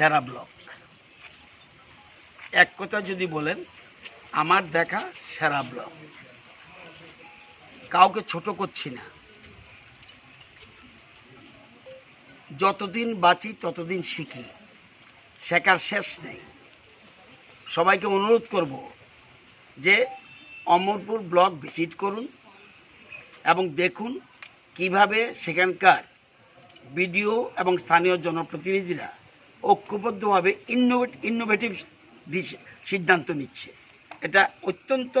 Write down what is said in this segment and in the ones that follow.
সেরা ব্লক। এক কথা যদি বলেন, আমার দেখা সেরা ব্লক। কাউকে ছোট করছি না। যতদিন বাঁচি, ততদিন শিখি। শেখার শেষ নেই। সবাইকে অনুরোধ করব যে অমরপুর ব্লক ভিজিট করুন এবং দেখুন কীভাবে সেখানকার বিডিও এবং স্থানীয় জনপ্রতিনিধিরা ঐক্যবদ্ধভাবে ইনোভেট ইনোভেটিভ সিদ্ধান্ত নিচ্ছে। এটা অত্যন্ত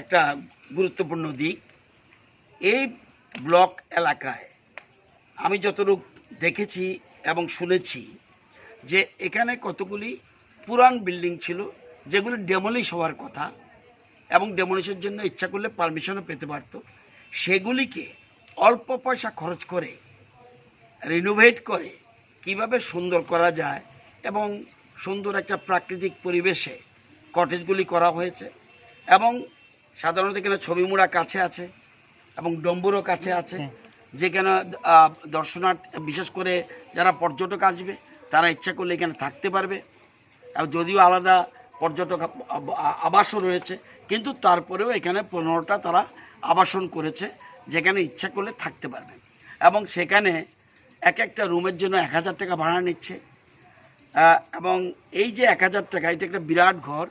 একটা গুরুত্বপূর্ণ দিক। এই ব্লক এলাকায় আমি যতটুকু দেখেছি এবং শুনেছি যে এখানে কতগুলি পুরান বিল্ডিং ছিল, যেগুলি ডেমলিশ হওয়ার কথা এবং ডেমলিশের জন্য ইচ্ছা করলে পারমিশনও পেতে পারতো। সেগুলিকে অল্প পয়সা খরচ করে রিনোভেট করে কীভাবে সুন্দর করা যায় এবং সুন্দর একটা প্রাকৃতিক পরিবেশে কটেজগুলি করা হয়েছে এবং সাধারণত এখানে ছবি মুড়া কাছে আছে এবং ডম্বুরও কাছে আছে যেখানে আহ, দর্শনার্থী বিশেষ করে যারা পর্যটক আসবে তারা ইচ্ছা করলে এখানে থাকতে পারবে। আর যদিও আলাদা পর্যটক আব- আব- আবাসও রয়েছে কিন্তু তারপরেও এখানে পনেরোটা তারা আবাসন করেছে যেখানে ইচ্ছা করলে থাকতে পারবে। এবং সেখানে এক একটা রুমের জন্য এক হাজার টাকা ভাড়া নিচ্ছে। এবং এই যে এক হাজার টাকা এটা একটা বিরাট ঘর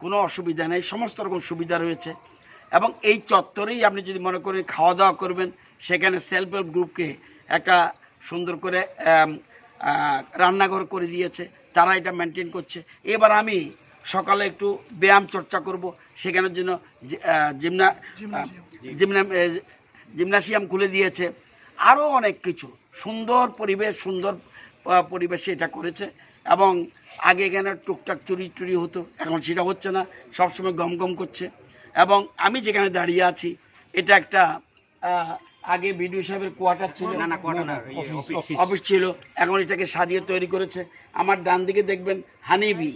কোনো অসুবিধা নেই সমস্ত রকম সুবিধা রয়েছে। এবং এই চত্বরেই আপনি যদি মনে করেন খাওয়া দাওয়া করবেন সেখানে সেলফ হেল্প গ্রুপকে একটা সুন্দর করে রান্নাঘর করে দিয়েছে তারা এটা মেনটেন করছে। এবার আমি সকালে একটু ব্যায়াম চর্চা করব সেখানের জন্য জিমনা জিমনা জিমনাসিয়াম খুলে দিয়েছে। আরও অনেক কিছু। সুন্দর পরিবেশ সুন্দর পরিবেশে এটা করেছে। এবং আগে এখানে টুকটাক চুরি টুরি হতো এখন সেটা হচ্ছে না সবসময় গম গম করছে। এবং আমি যেখানে দাঁড়িয়ে আছি এটা একটা আগে বিডিও সাহেবের কোয়ার্টার ছিল। অফিস ছিল। এখন এটাকে সাজিয়ে তৈরি করেছে। আমার ডান দিকে দেখবেন হানিবি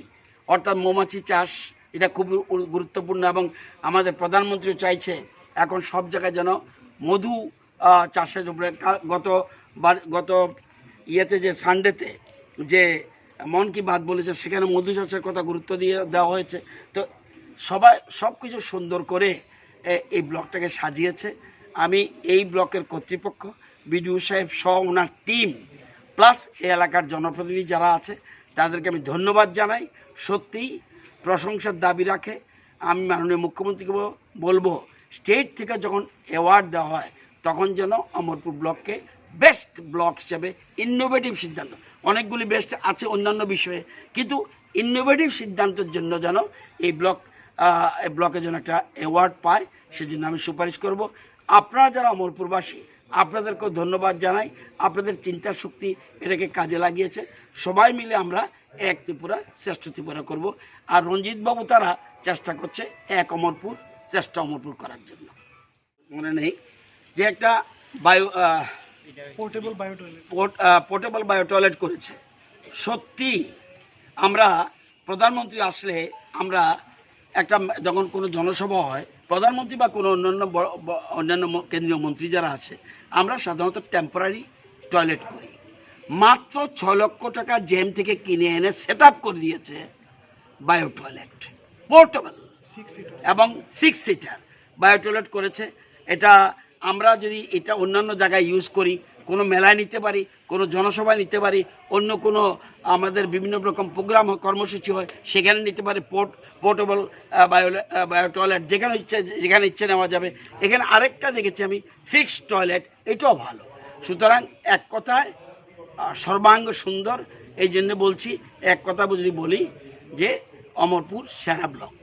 অর্থাৎ মৌমাছি চাষ। এটা খুব গুরুত্বপূর্ণ এবং আমাদের প্রধানমন্ত্রীও চাইছে এখন সব জায়গায় যেন মধু চাষের উপরে গত গত ইয়েতে যে সানডেতে যে মন কি বাত বলেছে, সেখানে মধু চাষের কথা গুরুত্ব দিয়ে দেওয়া হয়েছে। তো সবাই সব কিছু সুন্দর করে এই ব্লকটাকে সাজিয়েছে। আমি এই ব্লকের কর্তৃপক্ষ, বিডিও সাহেব সহ ওনার টিম, প্লাস এই এলাকার জনপ্রতিনিধি যারা আছে, তাদেরকে আমি ধন্যবাদ জানাই। সত্যিই প্রশংসার দাবি রাখে। আমি মাননীয় মুখ্যমন্ত্রীকে বলব, স্টেট থেকে যখন অ্যাওয়ার্ড দেওয়া হয় তখন যেন অমরপুর ব্লককে বেস্ট ব্লক হিসেবে ইনোভেটিভ সিদ্ধান্ত। অনেকগুলি বেস্ট আছে অন্যান্য বিষয়ে, কিন্তু ইনোভেটিভ সিদ্ধান্তের জন্য যেন এই ব্লক ব্লকে যেন একটা অ্যাওয়ার্ড পায়, সেজন্য আমি সুপারিশ করব। আপনারা যারা অমরপুরবাসী, আপনাদেরকেও ধন্যবাদ জানাই। আপনাদের চিন্তা শক্তি এটাকে কাজে লাগিয়েছে। সবাই মিলে আমরা এক ত্রিপুরা, শ্রেষ্ঠ ত্রিপুরা করব। আর রঞ্জিত বাবু তারা চেষ্টা করছে এক অমরপুর, শ্রেষ্ঠ অমরপুর করার জন্য। মনে নেই যে একটা bio portable bio toilet portable bio toilet করেছে। সত্যি আমরা প্রধানমন্ত্রী আসলে আমরা একটা যখন কোনো জনসভা হয় প্রধানমন্ত্রী বা কোনো অন্যান্য অন্যান্য কেন্দ্রীয় মন্ত্রী যারা আছে আমরা সাধারণত টেম্পোরারি টয়লেট করি। মাত্র ছ লক্ষ টাকা জেম থেকে কিনে এনে সেট আপ করে দিয়েছে বায়ো টয়লেট পোর্টেবল এবং সিক্স সিটার বায়ো টয়লেট করেছে। এটা আমরা যদি এটা অন্যান্য জায়গায় ইউজ করি, কোনো মেলায় নিতে পারি, কোনো জনসভায় নিতে পারি, অন্য কোনো আমাদের বিভিন্ন রকম প্রোগ্রাম কর্মসূচি হয়, সেখানে নিতে পারি port portable bio bio toilet যেখানে ইচ্ছে যেখানে ইচ্ছে নেওয়া যাবে। এখানে আরেকটা দেখেছি আমি ফিক্সড টয়লেট এটাও ভালো। সুতরাং এক কথায় সর্বাঙ্গ সুন্দর, এই জন্য বলছি, এক কথা যদি বলি যে অমরপুর সেরা ব্লক